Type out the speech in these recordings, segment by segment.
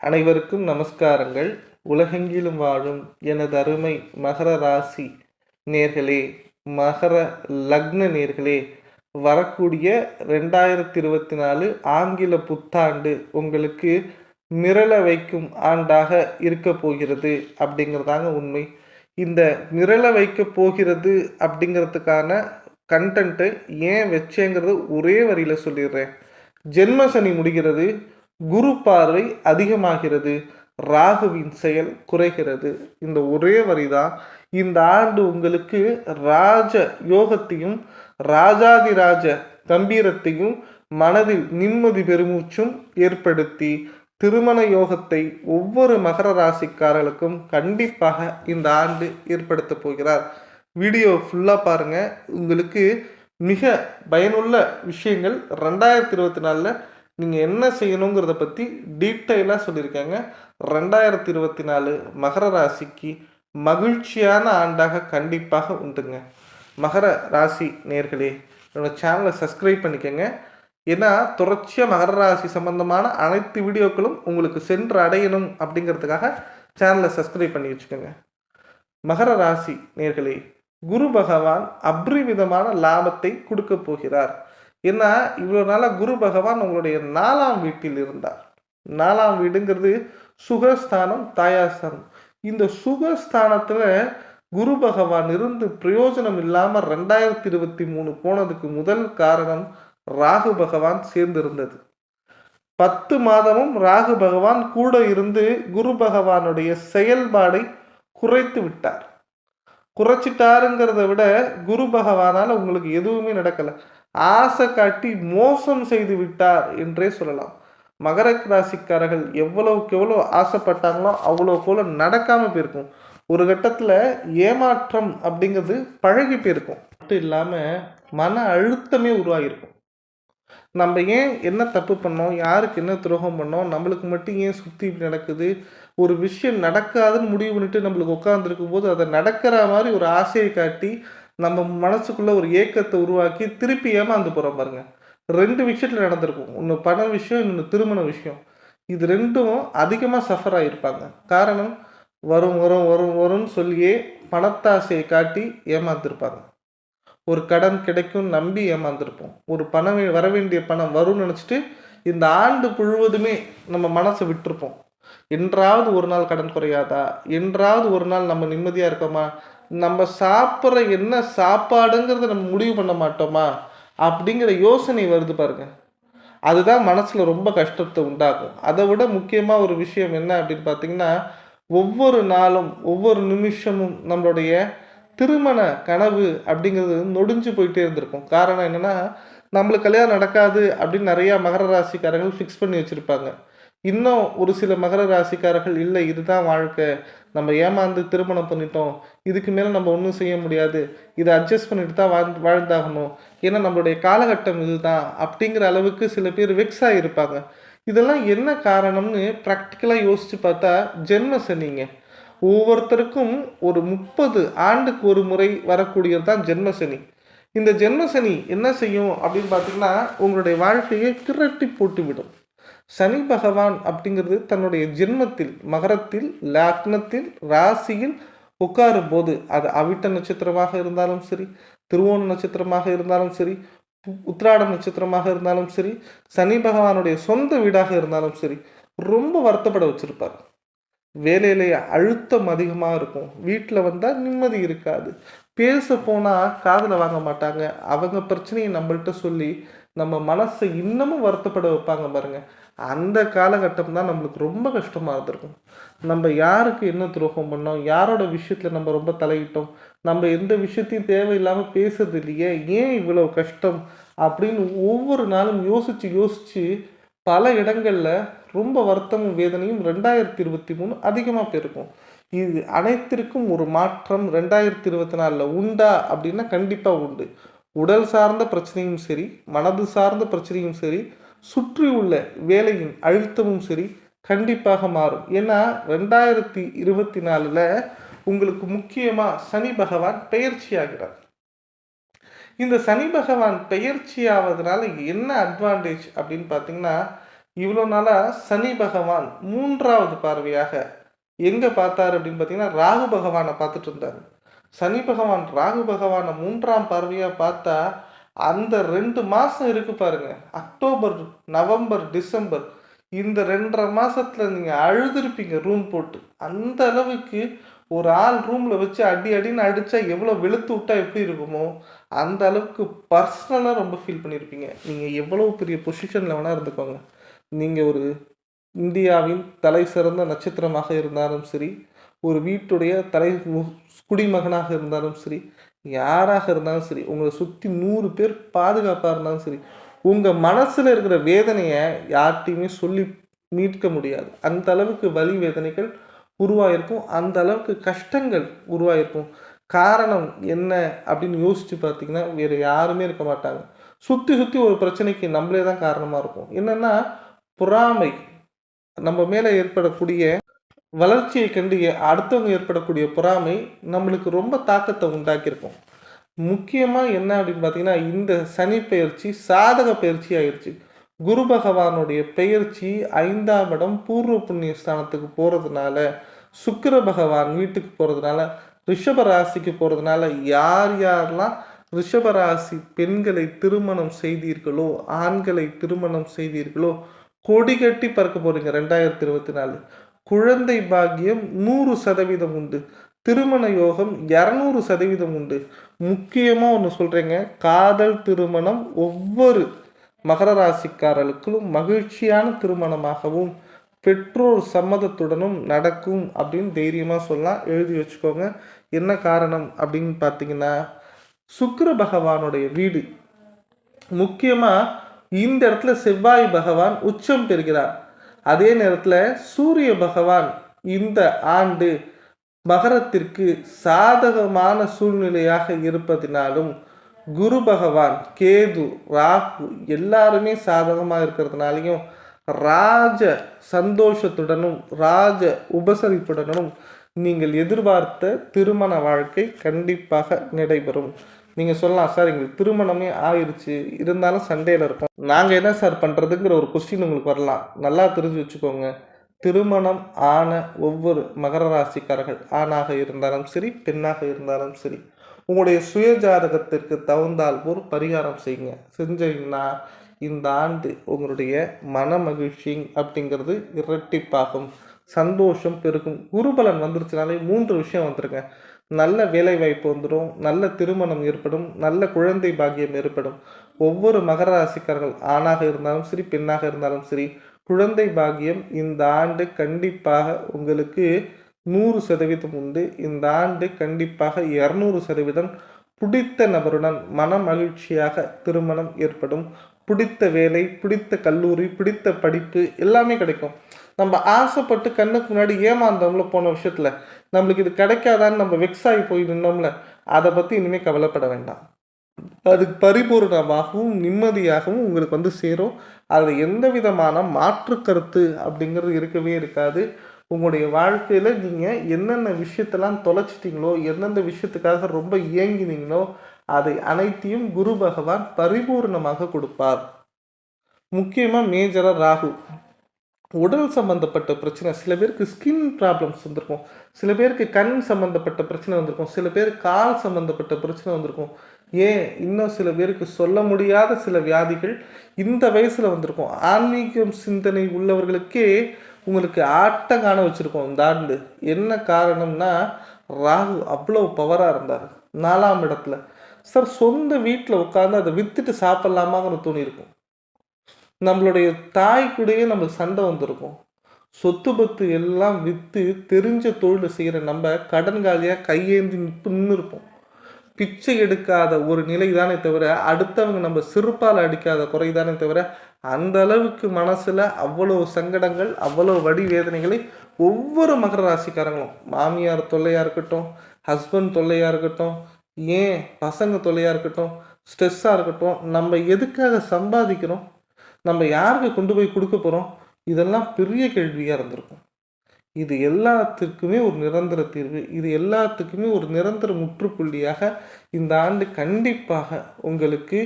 அனைவருக்கும் நமஸ்காரங்கள். உலகெங்கிலும் வாழும் எனது அருமை மகர ராசி நேர்களே மகர லக்ன நேர்களே வரக்கூடிய ரெண்டாயிரத்தி இருபத்தி நாலு ஆங்கில புத்தாண்டு உங்களுக்கு மிரள வைக்கும் ஆண்டாக இருக்க போகிறது அப்படிங்கிறதாங்க உண்மை. இந்த மிரள வைக்க போகிறது அப்படிங்கிறதுக்கான கண்டென்ட்டை ஏன் வச்சேங்கிறது ஒரே வரியில் சொல்லிடுறேன். ஜென்ம சனி முடிகிறது. குரு பார்வை அதிகமாகிறது ராகுவின் செயல் குறைகிறது. இந்த ஒரே வரிதான். இந்த ஆண்டு உங்களுக்கு ராஜ யோகத்தையும் ராஜாதிராஜ கம்பீரத்தையும் மனதில் நிம்மதி பெருமூச்சும் ஏற்படுத்தி திருமண யோகத்தை ஒவ்வொரு மகர ராசிக்காரர்களுக்கும் கண்டிப்பாக இந்த ஆண்டு ஏற்படுத்த போகிறார். வீடியோ ஃபுல்லாக பாருங்கள் உங்களுக்கு மிக பயனுள்ள விஷயங்கள். ரெண்டாயிரத்தி இருபத்தி நாலில் நீங்கள் என்ன செய்யணுங்கிறத பற்றி டீட்டெயிலாக சொல்லியிருக்காங்க. ரெண்டாயிரத்தி இருபத்தி நாலு மகர ராசிக்கு மகிழ்ச்சியான ஆண்டாக கண்டிப்பாக உண்டுங்க. மகர ராசி நேர்களே என்னோடய சேனலை சப்ஸ்கிரைப் பண்ணிக்கோங்க. ஏன்னா தொடர்ச்சியாக மகர ராசி சம்பந்தமான அனைத்து வீடியோக்களும் உங்களுக்கு சென்று அடையணும் அப்படிங்கிறதுக்காக சேனலை சப்ஸ்கிரைப் பண்ணி வச்சுக்கோங்க. மகர ராசி நேர்களே குரு பகவான் அப்ரிவிதமான லாபத்தை கொடுக்க போகிறார். ஏன்னா இவ்வளோ நாளாக குரு பகவான் உங்களுடைய நாலாம் வீட்டில் இருந்தார். நாலாம் வீடுங்கிறது சுகஸ்தானம் தாயாஸ்தானம். இந்த சுகஸ்தானத்தில் குரு பகவான் இருந்து பிரயோஜனம் இல்லாமல் ரெண்டாயிரத்தி இருபத்தி மூணு போனதுக்கு முதல் காரணம் ராகு பகவான் சேர்ந்து இருந்தது பத்து மாதமும் ராகு பகவான் கூட இருந்து குரு பகவானுடைய செயல்பாடை குறைத்து விட்டார். குறைச்சிட்டாருங்கிறத விட குரு பகவானால் உங்களுக்கு எதுவுமே நடக்கலை. ஆசை காட்டி மோசம் செய்து விட்டார் என்றே சொல்லலாம். மகர ராசிக்காரர்கள் எவ்வளவுக்கு எவ்வளோ ஆசைப்பட்டாங்களோ அவ்வளோ போல நடக்காமல் போயிருக்கும். ஒரு கட்டத்தில் ஏமாற்றம் அப்படிங்கிறது பழகி போயிருக்கும். மட்டும் இல்லாமல் மன அழுத்தமே உருவாகிருக்கும் நம்ம ஏன் என்ன தப்பு பண்ணோம்? யாருக்கு என்ன துரோகம் பண்ணோம்? நம்மளுக்கு மட்டும் ஏன் சுற்றி இப்படி நடக்குது? ஒரு விஷயம் நடக்காதுன்னு முடிவு பண்ணிட்டு நம்மளுக்கு உட்காந்துருக்கும் போது அதை நடக்கிற மாதிரி ஒரு ஆசையை காட்டி நம்ம மனசுக்குள்ளே ஒரு ஏக்கத்தை உருவாக்கி திருப்பி ஏமாந்து போகிறோம் பாருங்க. ரெண்டு விஷயத்தில் நடந்திருக்கும். ஒன்று பண விஷயம் இன்னொன்று திருமண விஷயம். இது ரெண்டும் அதிகமாக சஃபர் ஆகியிருப்பாங்க காரணம் வரும் வரும் வரும் வரும்னு சொல்லியே பணத்தாசையை காட்டி ஏமாந்துருப்பாங்க ஒரு கடன் கிடைக்கும் நம்பி ஏமாந்துருப்போம். ஒரு பணம் வர வேண்டிய பணம் வரும்னு நினச்சிட்டு இந்த ஆண்டு முழுவதுமே நம்ம மனசை விட்டுருப்போம். என்றாவது ஒரு நாள் கடன் குறையாதா? என்றாவது ஒரு நாள் நம்ம நிம்மதியாக இருக்கோமா? நம்ம சாப்பிட்ற என்ன சாப்பாடுங்கிறத நம்ம முடிவு பண்ண மாட்டோமா? அப்படிங்கிற யோசனை வருது பாருங்க. அதுதான் மனசில் ரொம்ப கஷ்டத்தை உண்டாக்கும். அதை விட முக்கியமாக ஒரு விஷயம் என்ன அப்படின்னு பார்த்தீங்கன்னா ஒவ்வொரு நாளும் ஒவ்வொரு நிமிஷமும் நம்மளுடைய திருமண கனவு அப்படிங்கிறது நொடிஞ்சு போயிட்டே இருந்திருக்கும். காரணம் என்னென்னா நம்மளுக்கு கல்யாணம் நடக்காது அப்படின்னு நிறையா மகர ராசிக்காரர்கள் ஃபிக்ஸ் பண்ணி வச்சுருப்பாங்க. இன்னும் ஒரு சில மகர ராசிக்காரர்கள் இல்லை இதுதான் வாழ்க்கை. நம்ம ஏமாந்து திருமணம் பண்ணிட்டோம். இதுக்கு மேலே நம்ம ஒன்றும் செய்ய முடியாது. இதை அட்ஜஸ்ட் பண்ணிட்டு தான் வாழ் வாழ்ந்தாகணும். ஏன்னா நம்மளுடைய காலகட்டம் இதுதான். அப்படிங்கிற அளவுக்கு சில பேர் வெக்ஸ் ஆகியிருப்பாங்க இதெல்லாம் என்ன காரணம்னு ப்ராக்டிக்கலாக யோசித்து பார்த்தா ஜென்ம சனிங்க. ஒவ்வொருத்தருக்கும் ஒரு முப்பது ஆண்டுக்கு ஒரு முறை வரக்கூடியது தான் ஜென்ம சனி. இந்த ஜென்ம சனி என்ன செய்யும் அப்படின்னு பார்த்தீங்கன்னா உங்களுடைய வாழ்க்கையை திரட்டி போட்டுவிடும். சனி பகவான் அப்படிங்கிறது தன்னுடைய ஜென்மத்தில் மகரத்தில் லக்னத்தில் ராசியில் உட்காரும் போது அது அவிட்ட நட்சத்திரமாக இருந்தாலும் சரி திருவோண நட்சத்திரமாக இருந்தாலும் சரி உத்ராட நட்சத்திரமாக இருந்தாலும் சரி சனி பகவானுடைய சொந்த வீடாக இருந்தாலும் சரி ரொம்ப வருத்தப்பட வச்சிருப்பார். வேலையிலேயே அழுத்தம் அதிகமாக இருக்கும். வீட்டில் வந்தால் நிம்மதி இருக்காது. பேச போனால் காதில் வாங்க மாட்டாங்க. அவங்க பிரச்சனையை நம்மள்கிட்ட சொல்லி நம்ம மனசை இன்னமும் வருத்தப்பட வைப்பாங்க பாருங்கள் அந்த காலகட்டம் தான் நம்மளுக்கு ரொம்ப கஷ்டமாக இருந்திருக்கும். நம்ம யாருக்கு என்ன துரோகம் பண்ணோம்? யாரோட விஷயத்தில் நம்ம ரொம்ப தலையிட்டோம்? நம்ம எந்த விஷயத்தையும் தேவையில்லாமல் பேசுறது இல்லையே? ஏன் இவ்வளோ கஷ்டம்? அப்படின்னு ஒவ்வொரு நாளும் யோசித்து யோசித்து பல இடங்களில் ரொம்ப வருத்தமும் வேதனையும் ரெண்டாயிரத்தி இருபத்தி மூணு அதிகமாக போயிருக்கும் இது அனைத்திற்கும் ஒரு மாற்றம் ரெண்டாயிரத்தி இருபத்தி நாலில் உண்டா அப்படின்னா கண்டிப்பாக உண்டு. உடல் சார்ந்த பிரச்சனையும் சரி மனது சார்ந்த பிரச்சனையும் சரி சுற்றி உள்ள வேலையின் அழுத்தமும் சரி கண்டிப்பாக மாறும். ஏன்னா ரெண்டாயிரத்தி இருபத்தி நாலில் உங்களுக்கு முக்கியமாக சனி பகவான் பெயர்ச்சி ஆகிறார். இந்த சனி பகவான் பெயர்ச்சி ஆவதனால என்ன அட்வான்டேஜ் அப்படின்னு பார்த்தீங்கன்னா இவ்வளோ நாளாக சனி பகவான் மூன்றாவது பார்வையாக எங்கே பார்த்தாரு அப்படின்னு பார்த்தீங்கன்னா ராகு பகவானை பார்த்துட்டு இருந்தார். சனி பகவான் ராகு பகவானை மூன்றாம் பார்வையாக பார்த்தா அந்த ரெண்டு மாதம் இருக்கு பாருங்க. October November December. இந்த ரெண்டரை மாதத்தில் நீங்கள் அழுதுருப்பீங்க ரூம் போட்டு. அந்த அளவுக்கு ஒரு ஆள் ரூமில் வச்சு அடி அடின்னு அடித்தா எவ்வளோ வெளுத்து விட்டா எப்படி இருக்குமோ அந்த அளவுக்கு பர்சனலாக ரொம்ப ஃபீல் பண்ணியிருப்பீங்க நீங்கள் எவ்வளோ பெரிய பொசிஷனில் வேணால் இருந்துக்கோங்க. நீங்கள் ஒரு இந்தியாவின் தலை சிறந்த நட்சத்திரமாக இருந்தாலும் சரி ஒரு வீட்டுடைய தலை மு- குடிமகனாக இருந்தாலும் சரி யாராக இருந்தாலும் சரி உங்களை சுற்றி நூறு பேர் பாதுகாப்பாக இருந்தாலும் சரி உங்கள் மனசில் இருக்கிற வேதனையை யார்கிட்டையுமே சொல்லி மீட்க முடியாது. அந்த அளவுக்கு வலி வேதனைகள் உருவாயிருக்கும். அந்த அளவுக்கு கஷ்டங்கள் உருவாயிருக்கும். காரணம் என்ன அப்படின்னு யோசித்து பார்த்தீங்கன்னா வேறு யாருமே இருக்க மாட்டாங்க. சுற்றி சுற்றி ஒரு பிரச்சனைக்கு நம்மளே தான் காரணமாக இருக்கும் என்னன்னா பொறாமை. நம்ம மேலே ஏற்படக்கூடிய வளர்ச்சியை கண்டு அடுத்தவங்க ஏற்படக்கூடிய பொறாமை நம்மளுக்கு ரொம்ப தாக்கத்தை உண்டாக்கியிருக்கும். முக்கியமாக என்ன அப்படின்னு பார்த்தீங்கன்னா இந்த சனி பயிற்சி சாதக பயிற்சி ஆயிடுச்சு. குரு பகவானுடைய பெயர்ச்சி ஐந்தாம் இடம் பூர்வ புண்ணிய ஸ்தானத்துக்கு போகிறதுனால சுக்கர பகவான் வீட்டுக்கு போகிறதுனால ரிஷப ராசிக்கு போகிறதுனால யார் யாரெல்லாம் ரிஷப ராசி பெண்களை திருமணம் செய்தீர்களோ ஆண்களை திருமணம் செய்தீர்களோ கொடி கட்டி பறக்க போறீங்க ரெண்டாயிரத்தி இருபத்தி நாலு. குழந்தை பாக்கியம் நூறு சதவீதம் உண்டு. திருமண யோகம் இரநூறு சதவீதம் உண்டு. முக்கியமாக ஒன்று சொல்கிறேங்க காதல் திருமணம் ஒவ்வொரு மகர ராசிக்காரர்களுக்கும் மகிழ்ச்சியான திருமணமாகவும் பெற்றோர் சம்மதத்துடனும் நடக்கும் அப்படின்னு தைரியமாக சொல்லலாம். எழுதி வச்சுக்கோங்க. என்ன காரணம் அப்படின்னு பார்த்தீங்கன்னா சுக்கர பகவானுடைய வீடு. முக்கியமாக இந்த இடத்துல செவ்வாய் பகவான் உச்சம் பெறுகிறார். அதே நேரத்தில் சூரிய பகவான் இந்த ஆண்டு மகரத்திற்கு சாதகமான சூழ்நிலையாக இருப்பதினாலும் குரு பகவான் கேது ராகு எல்லாருமே சாதகமாக இருக்கிறதுனாலையும் ராஜ சந்தோஷத்துடனும் ராஜ உபசரிப்புடனும் நீங்கள் எதிர்பார்த்த திருமண வாழ்க்கை கண்டிப்பாக நடைபெறும். நீங்கள் சொல்லலாம் சார் எங்களுக்கு திருமணமே ஆயிடுச்சு இருந்தாலும் சண்டேல இருக்கோம். நாங்கள் என்ன சார் பண்ணுறதுங்கிற ஒரு கொஸ்டின் உங்களுக்கு வரலாம். நல்லா தெரிஞ்சு வச்சுக்கோங்க. திருமணம் ஆன ஒவ்வொரு மகர ராசிக்காரர்கள் ஆணாக இருந்தாலும் சரி பெண்ணாக இருந்தாலும் சரி உங்களுடைய சுய ஜாதகத்திற்கு தகுந்தால் போல் பரிகாரம் செய்யுங்க. செஞ்சீங்கன்னா இந்த ஆண்டு உங்களுடைய மன மகிழ்ச்சி அப்படிங்கிறது இரட்டிப்பாகும். சந்தோஷம் பெருக்கும் குருபலன் வந்துருச்சுனாலே மூன்று விஷயம் வந்துருங்க. நல்ல வேலை வாய்ப்பு வந்துடும் நல்ல திருமணம் ஏற்படும் நல்ல குழந்தை பாக்கியம் ஏற்படும். ஒவ்வொரு மகர ராசிக்காரர்கள் ஆணாக இருந்தாலும் சரி பெண்ணாக இருந்தாலும் சரி குழந்தை பாக்கியம் இந்த ஆண்டு கண்டிப்பாக உங்களுக்கு நூறு சதவீதம் உண்டு. இந்த ஆண்டு கண்டிப்பாக இரநூறு சதவீதம் பிடித்த நபருடன் மன மகிழ்ச்சியாக திருமணம் ஏற்படும். பிடித்த வேலை பிடித்த கல்லூரி பிடித்த படிப்பு எல்லாமே கிடைக்கும். நம்ம ஆசைப்பட்டு கண்ணுக்கு முன்னாடி ஏமாந்தோம்ல போன விஷயத்தில். நம்மளுக்கு இது கிடைக்காதான்னு நம்ம வெக்ஸ் ஆகி போய் நின்னோம்ல. அதை பற்றி இனிமேல் கவலைப்பட வேண்டாம். அது பரிபூர்ணமாகவும் நிம்மதியாகவும் உங்களுக்கு வந்து சேரும். அதில் எந்த விதமான மாற்று கருத்து அப்படிங்கிறது இருக்கவே இருக்காது. உங்களுடைய வாழ்க்கையில் நீங்கள் என்னென்ன விஷயத்தெல்லாம் தொலைச்சிட்டிங்களோ எந்தெந்த விஷயத்துக்காக ரொம்ப இயங்கினீங்களோ அதை அனைத்தையும் குரு பகவான் பரிபூர்ணமாக கொடுப்பார். முக்கியமாக மேஜராக ராகு. உடல் சம்பந்தப்பட்ட பிரச்சனை சில பேருக்கு ஸ்கின் ப்ராப்ளம்ஸ் வந்திருக்கும். சில பேருக்கு கண் சம்பந்தப்பட்ட பிரச்சனை வந்திருக்கும். சில பேர் கால் சம்பந்தப்பட்ட பிரச்சனை வந்திருக்கும். ஏன்? இன்னும் சில பேருக்கு சொல்ல முடியாத சில வியாதிகள் இந்த வயசில் வந்திருக்கும். ஆன்மீகம் சிந்தனை உள்ளவர்களுக்கே உங்களுக்கு ஆட்டம் காண வச்சுருக்கோம் இந்த ஆண்டு. என்ன காரணம்னா ராகு அவ்வளோ பவராக இருந்தார். நாலாம் இடத்துல. சார் சொந்த வீட்டில் உட்காந்து அதை விற்றுட்டு சாப்பிட்லாமாங்கிற தோணி இருக்கும். நம்மளுடைய தாய் கூடயே நம்மளுக்கு சண்டை வந்திருக்கும். சொத்து பத்து எல்லாம் விற்று தெரிஞ்ச தொழில் செய்கிற நம்ம கடன்காலியாக கையேந்தி நின்று இருப்போம் பிச்சை எடுக்காத ஒரு நிலை தானே தவிர அடுத்தவங்க நம்ம சிறுப்பால் அடிக்காத குறை தானே தவிர அந்த அளவுக்கு மனசில் அவ்வளோ சங்கடங்கள் அவ்வளோ வடி வேதனைகளை ஒவ்வொரு மகர ராசிக்காரங்களும் மாமியார் தொல்லையாக இருக்கட்டும் ஹஸ்பண்ட் தொல்லையாக இருக்கட்டும் ஏன் பசங்க தொல்லையாக இருக்கட்டும் ஸ்ட்ரெஸ்ஸாக இருக்கட்டும் நம்ம எதுக்காக சம்பாதிக்கிறோம் நம்ம யாருக்கு கொண்டு போய் கொடுக்க போகிறோம் இதெல்லாம் பெரிய கேள்வியாக இருந்திருக்கும். இது எல்லாத்துக்குமே ஒரு நிரந்தர தீர்வு. இது எல்லாத்துக்குமே ஒரு நிரந்தர முற்றுப்புள்ளியாக இந்த ஆண்டு கண்டிப்பாக உங்களுக்கு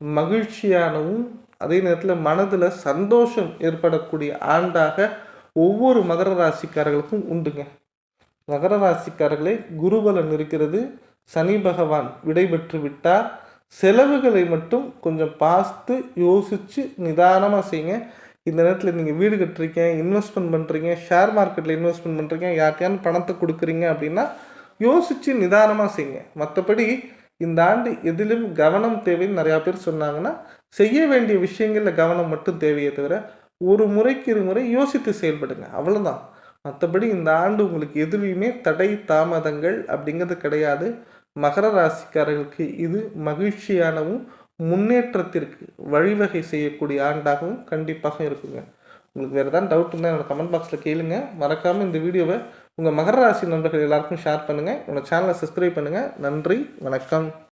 மகிழ்ச்சியானவும் அதே நேரத்தில் மனதில் சந்தோஷம் ஏற்படக்கூடிய ஆண்டாக ஒவ்வொரு மகர ராசிக்காரர்களுக்கும் உண்டுங்க. மகர ராசிக்காரர்களே குருபலன் இருக்கிறது. சனி பகவான் விடைபெற்று விட்டார். செலவுகளை மட்டும் கொஞ்சம் பார்த்து யோசித்து நிதானமாக செய்யுங்க. இந்த நேரத்தில் நீங்கள் வீடு கட்டுறீங்க இன்வெஸ்ட்மெண்ட் பண்ணுறீங்க ஷேர் மார்க்கெட்டில் இன்வெஸ்ட்மெண்ட் பண்ணுறீங்க யார்கிட்டயாவது பணத்தை கொடுக்குறீங்க அப்படின்னா யோசித்து நிதானமாக செய்யுங்க. மற்றபடி இந்த ஆண்டு எதிலும் கவனம் தேவைன்னு நிறையா பேர் சொன்னாங்கன்னா செய்ய வேண்டிய விஷயங்களில் கவனம் மட்டும் தேவையே தவிர ஒரு முறைக்கு இரு முறை யோசித்து செயல்படுங்க. அவ்வளோதான் மற்றபடி இந்த ஆண்டு உங்களுக்கு எதுலேயுமே தடை தாமதங்கள் அப்படிங்கிறது கிடையாது. மகர ராசிக்காரர்களுக்கு இது மகிழ்ச்சியானவும் முன்னேற்றத்திற்கு வழிவகை செய்யக்கூடிய ஆண்டாகவும் கண்டிப்பாக இருக்குங்க. உங்களுக்கு வேறு ஏதாவது டவுட் இருந்தால் என்னோட கமெண்ட் பாக்ஸில் கேளுங்க. மறக்காமல் இந்த வீடியோவை உங்கள் மகர ராசி நண்பர்கள் எல்லாருக்கும் ஷேர் பண்ணுங்கள் என்னோட சேனலை சப்ஸ்கிரைப் பண்ணுங்கள் நன்றி. வணக்கம்.